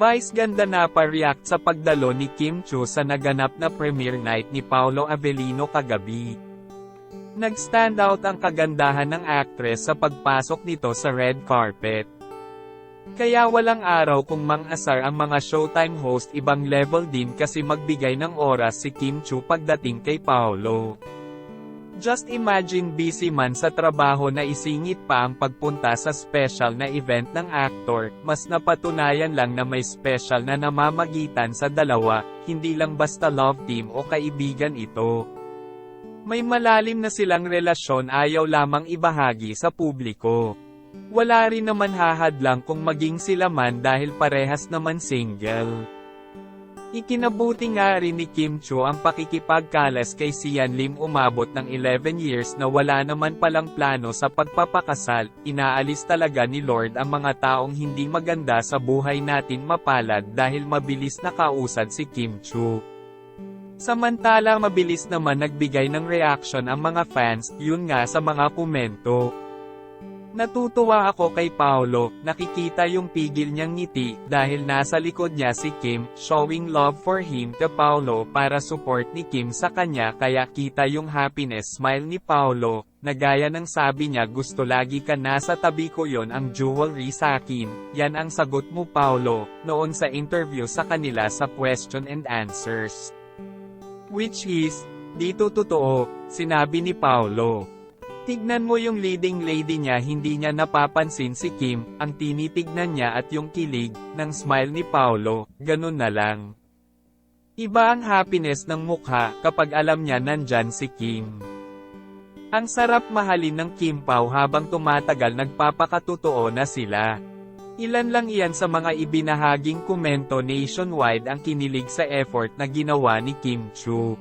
Vice ganda na pa-react sa pagdalo ni Kim Chu sa naganap na premiere night ni Paolo Avellino kagabi. Nag-stand out ang kagandahan ng actress sa pagpasok nito sa red carpet. Kaya walang araw kung mang-asar ang mga Showtime host ibang level din kasi magbigay ng oras si Kim Chu pagdating kay Paolo. Just imagine busy man sa trabaho na isingit pa ang pagpunta sa special na event ng actor, mas napatunayan lang na may special na namamagitan sa dalawa, hindi lang basta love team o kaibigan ito. May malalim na silang relasyon ayaw lamang ibahagi sa publiko. Wala rin naman hahadlang kung maging sila man dahil parehas naman single. Ikinabuti nga rin ni Kim Chu ang pakikipagkalas kay Sian Lim umabot ng 11 years na wala naman palang plano sa pagpapakasal, inaalis talaga ni Lord ang mga taong hindi maganda sa buhay natin mapalad dahil mabilis nakausad si Kim Chu. Samantala mabilis naman nagbigay ng reaction ang mga fans, yun nga sa mga komento. Natutuwa ako kay Paolo, nakikita yung pigil niyang ngiti, dahil nasa likod niya si Kim, showing love for him to Paolo para support ni Kim sa kanya kaya kita yung happiness smile ni Paolo, na gaya ng sabi niya gusto lagi ka nasa tabi ko yon ang jewelry sa akin, yan ang sagot mo Paolo, noon sa interview sa kanila sa question and answers. Which is, dito totoo, sinabi ni Paolo. Tignan mo yung leading lady niya hindi niya napapansin si Kim, ang tinitignan niya at yung kilig, ng smile ni Paolo, ganun na lang. Iba ang happiness ng mukha kapag alam niya nandyan si Kim. Ang sarap mahalin ng Kim Pao habang tumatagal nagpapakatotoo na sila. Ilan lang iyan sa mga ibinahaging komento nationwide ang kinilig sa effort na ginawa ni Kim Chu.